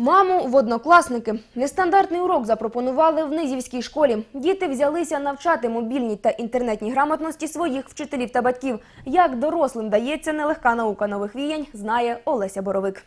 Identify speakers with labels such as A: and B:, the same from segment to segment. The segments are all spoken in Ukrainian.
A: Маму в однокласники. Нестандартний урок запропонували в Низівській школі. Діти взялися навчати мобільній та інтернетній грамотності своїх вчителів та батьків. Як дорослим дається нелегка наука нових віянь, знає Олеся Боровик.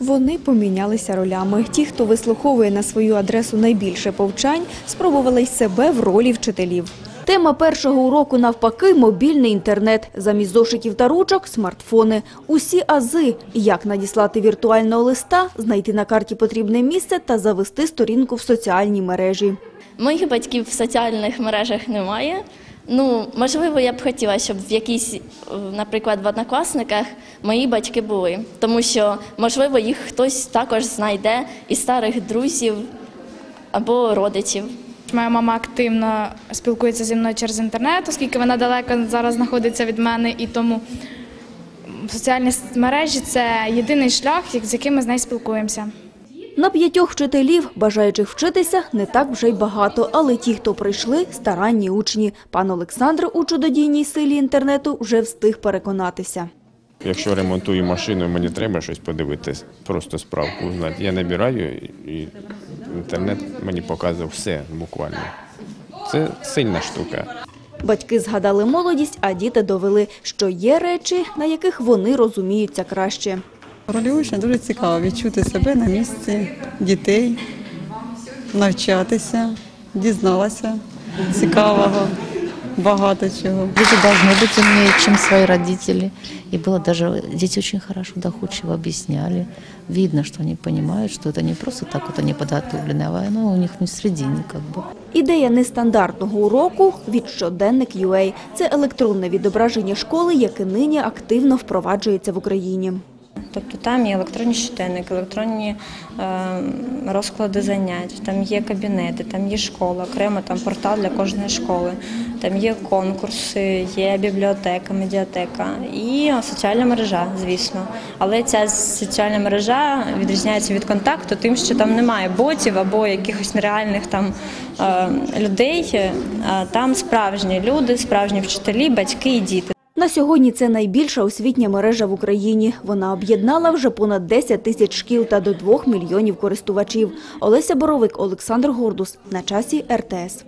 B: Вони помінялися ролями. Ті, хто вислуховує на свою адресу найбільше повчань, спробували й себе в ролі вчителів. Тема першого уроку навпаки – мобільний інтернет. Замість зошитів та ручок – смартфони. Усі ази – як надіслати віртуального листа, знайти на карті потрібне місце та завести сторінку в соціальній мережі.
C: Моїх батьків в соціальних мережах немає. Ну, можливо, я б хотіла, щоб в якійсь, е, наприклад, в однокласниках мої батьки були, тому що, можливо, їх хтось також знайде із старих друзів або родичів.
D: Моя мама активно спілкується зі мною через інтернет, оскільки вона далеко зараз знаходиться від мене, і тому соціальні мережі це єдиний шлях, з яким ми з нею спілкуємося.
B: На п'ятьох вчителів, бажаючих вчитися, не так вже й багато, але ті, хто прийшли – старанні учні. Пан Олександр у чудодійній силі інтернету вже встиг переконатися.
E: Якщо ремонтую машину, мені треба щось подивитись, просто справку узнати. Я набираю і інтернет мені показує все буквально. Це сильна штука.
B: Батьки згадали молодість, а діти довели, що є речі, на яких вони розуміються краще.
F: Ролі учня дуже цікаво відчути себе на місці дітей, навчатися, дізналася цікавого, багато чого.
G: Дети должны быть умнее, чем свои родители. И было даже, дети очень хорошо, доходчиво объясняли. Видно, что они понимают, что это не просто так вот они подготовлены, а оно у них не в середине как бы.
B: Ідея нестандартного уроку від щоденник UA – це електронне відображення школи, яке нині активно впроваджується в Україні.
H: Тобто там є електронні щоденники, електронні е, розклади занять, там є кабінети, там є школа, окремо там портал для кожної школи, там є конкурси, є бібліотека, медіатека і соціальна мережа, звісно. Але ця соціальна мережа відрізняється від контакту, тим, що там немає ботів або якихось нереальних там е, людей. Е, Там справжні люди, справжні вчителі, батьки і діти.
B: На сьогодні це найбільша освітня мережа в Україні. Вона об'єднала вже понад 10 тисяч шкіл та до 2 мільйонів користувачів. Олеся Боровик, Олександр Гордус. На часі РТС.